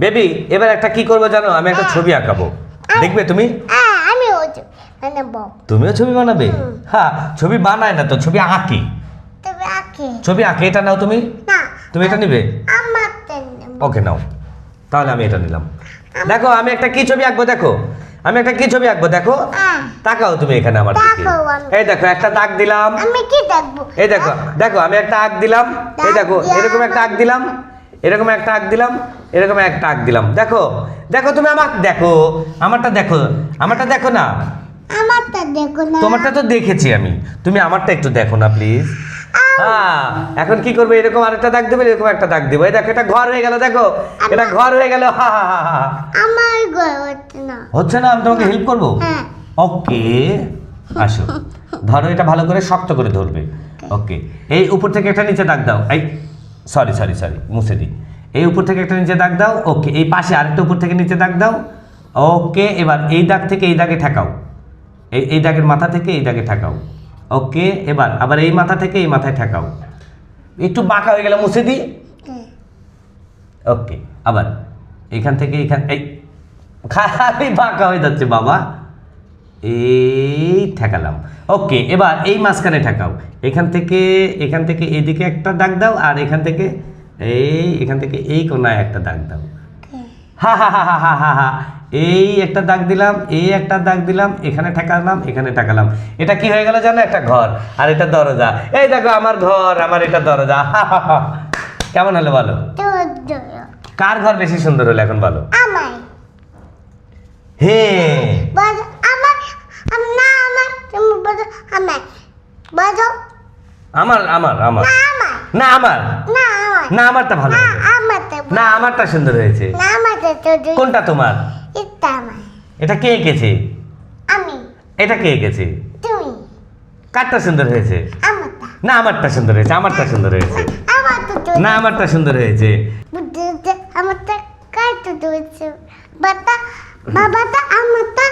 Baby এবার একটা কি করব জানো? আমি একটা ছবি আঁকাবো। দেখবে তুমি? মানে তুমিও ছবি বানাবে? হ্যাঁ ছবি বানায় না তো ছবি আঁকি। ছবি আঁকে। এটা নাও তুমি? তুমি এটা নিবে? ওকে নাও। তাহলে আমি এটা নিলাম। দেখো আমি একটা কি ছবি আঁকবো দেখো? আমি একটা কি ছবি আঁকবো দেখো? তাকাও তুমি এখানে আমার দিকে। এই দেখো একটা দাগ দিলাম। আমি কি দেখব? এই দেখো দেখো আমি একটা আঁক দিলাম। এই দেখো এরকম একটা আঁক দিলাম। এরকম একটা আঁক দিলাম এরকম একটা আঁক দিলাম। দেখো দেখো তুমি আমার দেখো আমারটা দেখো আমারটা দেখো না। আমারটা দেখো না। তোমারটা তো দেখেছি আমি। তুমি আমারটা একটু দেখো না প্লিজ হ্যাঁ এখন কি করবে? এরকম আরেকটা দাগ দেবে এরকম একটা দাগ দেবো। এই দেখো এটা ঘর হয়ে গেল দেখো। এটা ঘর হয়ে গেল হা হা হা হা আমার ঘর হচ্ছে না। হচ্ছে না? আমি তোমাকে হেল্প করব? হ্যাঁ। ওকে আসো। ধরো এটা ভালো করে শক্ত করে ধরবে। ওকে এই উপর থেকে একটা নিচে দাগ দাও। এই সরি সরি সরি মুছে দিই। এই উপর থেকে একটা নিচে দাগ দাও ওকে এই পাশে আরেকটা উপর থেকে নিচে দাগ দাও ওকে এবার এই দাগ থেকে এই দাগে ঠেকাও। এই এই দাগের মাথা থেকে এই দাগে ঠেকাও। ওকে এবার আবার এই মাথা থেকে এই মাথায় ঠেকাও। একটু বাঁকা হয়ে গেলে মুছে দিই। ওকে আবার এখান থেকে এখান এই, খালি বাঁকা হয়ে যাচ্ছে বাবা। এই ঠেকালাম। ওকে এবার এই মাঝখানে ঠেকাও। এখান থেকে এখান থেকে এদিকে একটা দাগ দাও আর এখান থেকে এই এখান থেকে এই কোনায় একটা দাগ দাও। হা হা হা হা হা হা এই একটা দাগ দিলাম এই একটা দাগ দিলাম এখানে ঠেকালাম এখানে ঠেকালাম। এটা কি হয়ে গেল জানো? একটা ঘর আর এটা দরজা। এই দেখো আমার ঘর আমার এটা দরজা। কেমন হলো বলো? কার ঘর বেশি সুন্দর হলো এখন বলো? হ্যাঁ বাজো আমার আম- না আমার তুমি বাজো আমার বাজো আমার আমার আমার। না আমার। না আমার। না আমারটা ভালো না আমারটা না আমারটা সুন্দর হয়েছে। না আমারটা কোনটা তোমার? এটা আমার। এটা কে এঁকেছে? আমি। এটা কে এঁকেছে? তুমি। কারটা সুন্দর হয়েছে? আমারটা। না আমারটা সুন্দর হয়েছে আমারটা সুন্দর হয়েছে। না আমারটা সুন্দর হয়েছে। আমারটা কাটতে দিয়েছে বাবা বাবাটা আমারটা